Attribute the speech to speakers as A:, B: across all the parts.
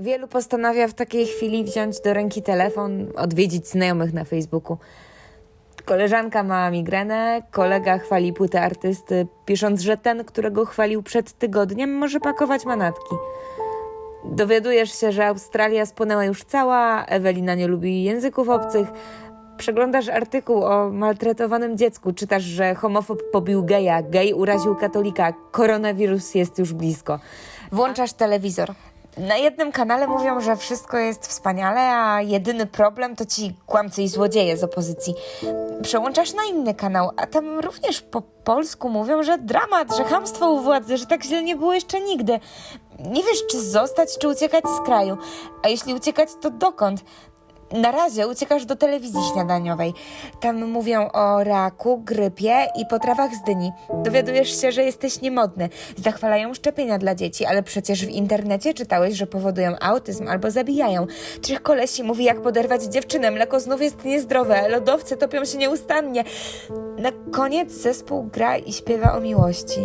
A: Wielu postanawia w takiej chwili wziąć do ręki telefon, odwiedzić znajomych na Facebooku. Koleżanka ma migrenę, kolega chwali płytę artysty, pisząc, że ten, którego chwalił przed tygodniem, może pakować manatki. Dowiadujesz się, że Australia spłynęła już cała, Ewelina nie lubi języków obcych. Przeglądasz artykuł o maltretowanym dziecku, czytasz, że homofob pobił geja, gej uraził katolika, koronawirus jest już blisko. Włączasz telewizor. Na jednym kanale mówią, że wszystko jest wspaniale, a jedyny problem to ci kłamcy i złodzieje z opozycji. Przełączasz na inny kanał, a tam również po polsku mówią, że dramat, że hamstwo u władzy, że tak źle nie było jeszcze nigdy. Nie wiesz, czy zostać, czy uciekać z kraju. A jeśli uciekać, to dokąd? Na razie uciekasz do telewizji śniadaniowej. Tam mówią o raku, grypie i potrawach z dyni. Dowiadujesz się, że jesteś niemodny. Zachwalają szczepienia dla dzieci, ale przecież w internecie czytałeś, że powodują autyzm albo zabijają. Trzech kolesi mówi, jak poderwać dziewczynę. Mleko znów jest niezdrowe. Lodowce topią się nieustannie. Na koniec zespół gra i śpiewa o miłości.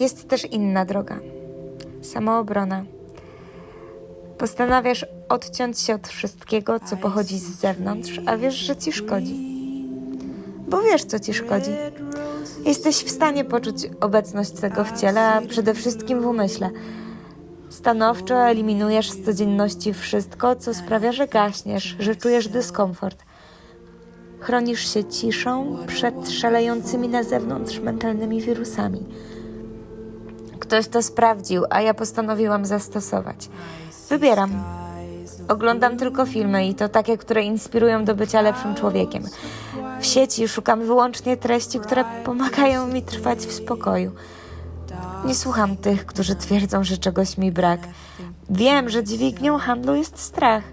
A: Jest też inna droga. Samoobrona. Postanawiasz odciąć się od wszystkiego, co pochodzi z zewnątrz, a wiesz, że ci szkodzi. Bo wiesz, co ci szkodzi. Jesteś w stanie poczuć obecność tego w ciele, a przede wszystkim w umyśle. Stanowczo eliminujesz z codzienności wszystko, co sprawia, że gaśniesz, że czujesz dyskomfort. Chronisz się ciszą przed szalejącymi na zewnątrz mentalnymi wirusami. Ktoś to sprawdził, a ja postanowiłam zastosować. Wybieram. Oglądam tylko filmy i to takie, które inspirują do bycia lepszym człowiekiem. W sieci szukam wyłącznie treści, które pomagają mi trwać w spokoju. Nie słucham tych, którzy twierdzą, że czegoś mi brak. Wiem, że dźwignią handlu jest strach.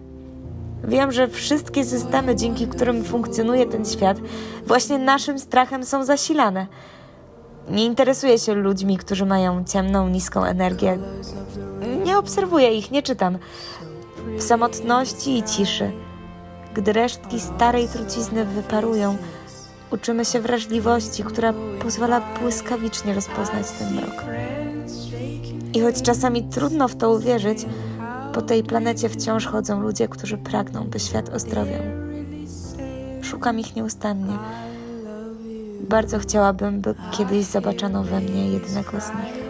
A: Wiem, że wszystkie systemy, dzięki którym funkcjonuje ten świat, właśnie naszym strachem są zasilane. Nie interesuję się ludźmi, którzy mają ciemną, niską energię. Nie obserwuję ich, nie czytam. W samotności i ciszy, gdy resztki starej trucizny wyparują, uczymy się wrażliwości, która pozwala błyskawicznie rozpoznać ten mrok. I choć czasami trudno w to uwierzyć, po tej planecie wciąż chodzą ludzie, którzy pragną, by świat ozdrowiał. Szukam ich nieustannie. Bardzo chciałabym, by kiedyś zobaczano we mnie jednego z nich.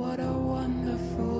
B: What a wonderful.